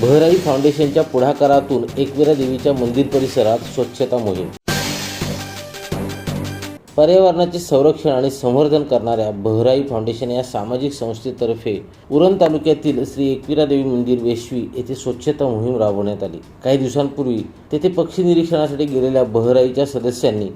बहराई फाउंडेशनच्या पुढाकारातून एकविरा देवीच्या मंदिर परिसरात स्वच्छता मोहीम. पर्यावरणाचे संरक्षण आणि संवर्धन करणाऱ्या बहराई फाउंडेशन या सामाजिक संस्थेतर्फे उरण तालुक्यातील श्री एकविरा देवी मंदिर वेशवी येथे स्वच्छता मोहीम राबवण्यात आली. काही दिवसांपूर्वी तेथे पक्षी निरीक्षणासाठी गेलेल्या बहराईच्या सदस्यांनी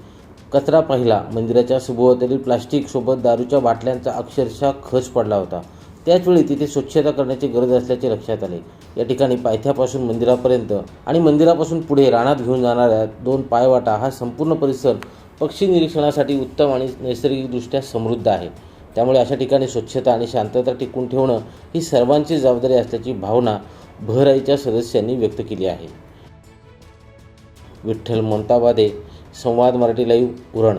कचरा पाहिला. मंदिराच्या सभोवताली प्लास्टिकसोबत दारूच्या बाटल्यांचा अक्षरशः खच पडला होता. त्याचवेळी तिथे स्वच्छता करण्याची गरज असल्याचे लक्षात आले. या ठिकाणी पायथ्यापासून मंदिरापर्यंत आणि मंदिरापासून पुढे रानात घेऊन जाणाऱ्या दोन पायवाटा हा संपूर्ण परिसर पक्षी निरीक्षणासाठी उत्तम आणि नैसर्गिकदृष्ट्या समृद्ध आहे. त्यामुळे अशा ठिकाणी स्वच्छता आणि शांतता टिकून ठेवणं ही सर्वांची जबाबदारी असल्याची भावना बहराईच्या सदस्यांनी व्यक्त केली आहे. विठ्ठल मोंताबादे संवाद मराठी लाईव्ह उरण.